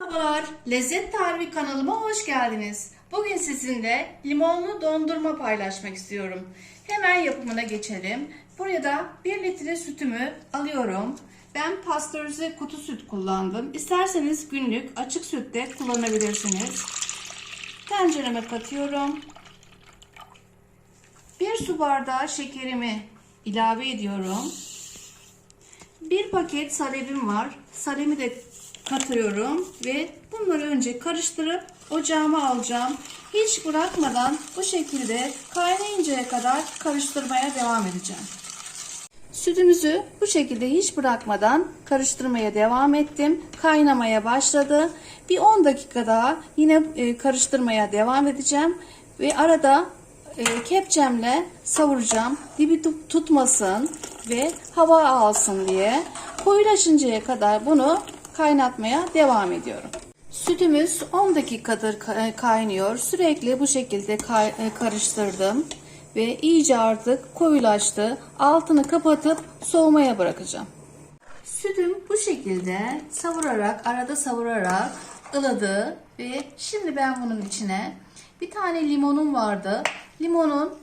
Merhabalar, Lezzet Tarifi kanalıma hoş geldiniz. Bugün sizinle limonlu dondurma paylaşmak istiyorum. Hemen yapımına geçelim. Buraya da 1 litre sütümü alıyorum. Ben pastörize kutu süt kullandım. İsterseniz günlük açık süt de kullanabilirsiniz. Tencereme katıyorum. 1 su bardağı şekerimi ilave ediyorum. Bir paket salemim var. Salemi de katıyorum ve bunları önce karıştırıp ocağıma alacağım. Hiç bırakmadan bu şekilde kaynayıncaya kadar karıştırmaya devam edeceğim. Sütümüzü bu şekilde hiç bırakmadan karıştırmaya devam ettim. Kaynamaya başladı. Bir 10 dakika daha yine e, karıştırmaya devam edeceğim ve arada e, kepçemle savuracağım. Dibi tut- tutmasın ve hava alsın diye. Koyulaşıncaya kadar bunu kaynatmaya devam ediyorum. Sütümüz 10 dakikadır ka- kaynıyor. Sürekli bu şekilde e, karıştırdım ve iyice artık koyulaştı. Altını kapatıp soğumaya bırakacağım. Sütüm bu şekilde savurarak, arada savurarak ılıdı ve şimdi ben bunun içine bir tane limonum vardı. Limonun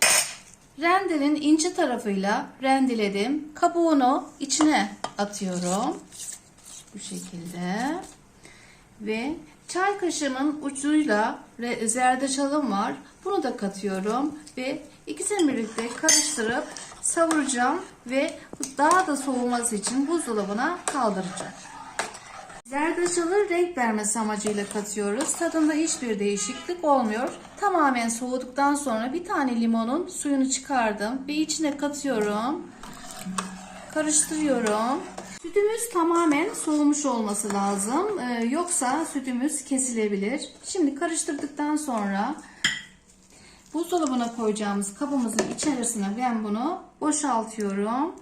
rendenin ince tarafıyla rendeledim. Kabuğunu içine atıyorum. Bu şekilde. Ve çay kaşığımın ucuyla zerdeçalım var. Bunu da katıyorum ve ikisini birlikte karıştırıp savuracağım ve daha da soğuması için buzdolabına kaldıracağım. Zerdeçalı renk vermesi amacıyla katıyoruz. Tadında hiçbir değişiklik olmuyor. Tamamen soğuduktan sonra bir tane limonun suyunu çıkardım ve içine katıyorum. Karıştırıyorum. Sütümüz tamamen soğumuş olması lazım. Ee, yoksa sütümüz kesilebilir. Şimdi karıştırdıktan sonra buzdolabına koyacağımız kabımızın içerisine ben bunu boşaltıyorum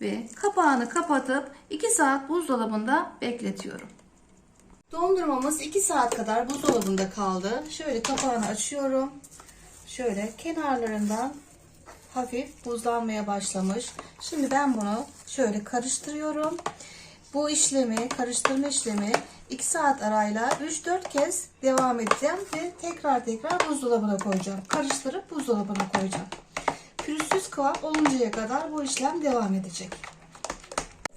ve kapağını kapatıp 2 saat buzdolabında bekletiyorum. Dondurmamız 2 saat kadar buzdolabında kaldı. Şöyle kapağını açıyorum. Şöyle kenarlarından hafif buzlanmaya başlamış. Şimdi ben bunu şöyle karıştırıyorum. Bu işlemi, karıştırma işlemi 2 saat arayla 3-4 kez devam edeceğim ve tekrar tekrar buzdolabına koyacağım. Karıştırıp buzdolabına koyacağım. Pürüzsüz kıvam oluncaya kadar bu işlem devam edecek.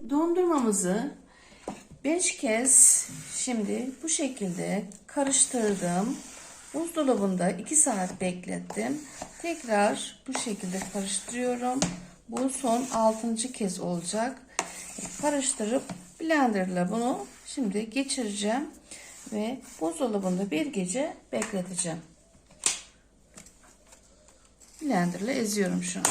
Dondurmamızı 5 kez şimdi bu şekilde karıştırdım. Buzdolabında 2 saat beklettim. Tekrar bu şekilde karıştırıyorum. Bu son 6. kez olacak. Karıştırıp blenderla bunu şimdi geçireceğim ve buzdolabında bir gece bekleteceğim. Blenderla eziyorum şu an.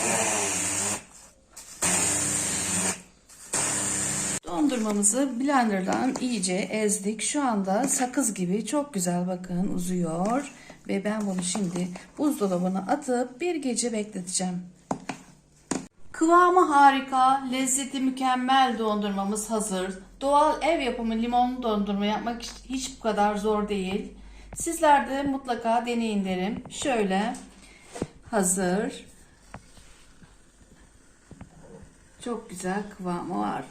Dondurmamızı blenderdan iyice ezdik. Şu anda sakız gibi çok güzel bakın uzuyor. Ve ben bunu şimdi buzdolabına atıp bir gece bekleteceğim. Kıvamı harika, lezzeti mükemmel dondurmamız hazır. Doğal ev yapımı limonlu dondurma yapmak hiç bu kadar zor değil. Sizler de mutlaka deneyin derim. Şöyle hazır. Çok güzel kıvamı var.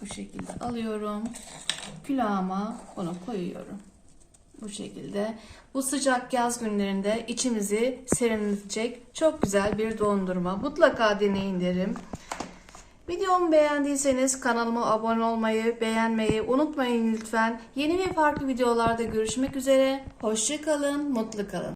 Bu şekilde alıyorum. Külahıma bunu koyuyorum. Bu şekilde. Bu sıcak yaz günlerinde içimizi serinletecek çok güzel bir dondurma. Mutlaka deneyin derim. Videomu beğendiyseniz kanalıma abone olmayı, beğenmeyi unutmayın lütfen. Yeni ve farklı videolarda görüşmek üzere. Hoşçakalın, mutlu kalın.